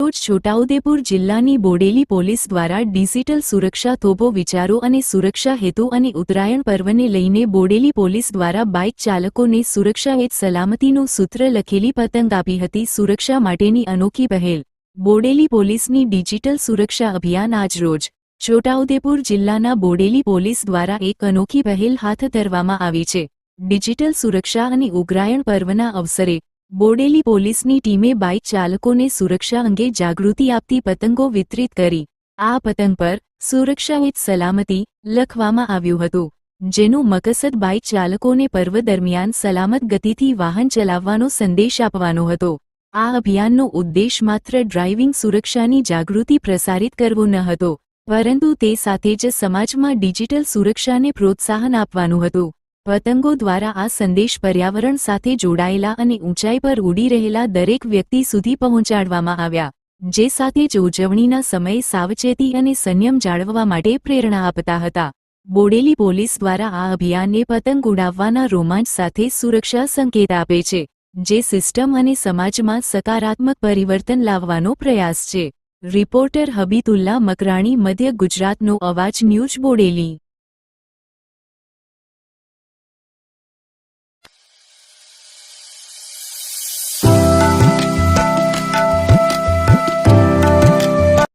છોટાઉદેપુર જિલ્લાની બોડેલી પોલીસ દ્વારા ડિજિટલ સુરક્ષા થોભો વિચારો અને સુરક્ષા હેતુ અને ઉત્તરાયણ પર્વને લઈને બોડેલી પોલીસ દ્વારા બાઇક ચાલકોને સુરક્ષા હેત સલામતીનું સૂત્ર લખેલી પતંગ આપી હતી સુરક્ષા માટેની અનોખી પહેલ. બોડેલી પોલીસની ડિજિટલ સુરક્ષા અભિયાન આજરોજ છોટાઉદેપુર જિલ્લાના બોડેલી પોલીસ દ્વારા એક અનોખી પહેલ હાથ ધરવામાં આવી છે. ડિજિટલ સુરક્ષા અને ઉગ્રાયણ પર્વના અવસરે બોડેલી પોલીસની ટીમે બાઇક ચાલકોને સુરક્ષા અંગે જાગૃતિ આપતી પતંગો વિતરિત કરી. આ પતંગ પર સુરક્ષા સલામતી લખવામાં આવ્યું હતું, જેનું મકસદ બાઇક ચાલકોને પર્વ દરમિયાન સલામત ગતિથી વાહન ચલાવવાનો સંદેશ આપવાનો હતો. આ અભિયાનનો ઉદ્દેશ માત્ર ડ્રાઇવિંગ સુરક્ષાની જાગૃતિ પ્રસારિત કરવો ન હતો, પરંતુ તે સાથે જ સમાજમાં ડિજિટલ સુરક્ષાને પ્રોત્સાહન આપવાનું હતું. પતંગો દ્વારા આ સંદેશ પર્યાવરણ સાથે જોડાયેલા અને ઊંચાઈ પર ઉડી રહેલા દરેક વ્યક્તિ સુધી પહોંચાડવામાં આવ્યા, જે સાથે જ ઉજવણીના સમયે સાવચેતી અને સંયમ જાળવવા માટે પ્રેરણા આપતા હતા. બોડેલી પોલીસ દ્વારા આ અભિયાનને પતંગ ઉડાવવાના રોમાંચ સાથે સુરક્ષા સંકેત આપે છે, જે સિસ્ટમ અને સમાજમાં સકારાત્મક પરિવર્તન લાવવાનો પ્રયાસ છે. રિપોર્ટર હબીતુલ્લા મકરાણી, મધ્ય ગુજરાતનો અવાજ ન્યૂઝ, બોડેલી.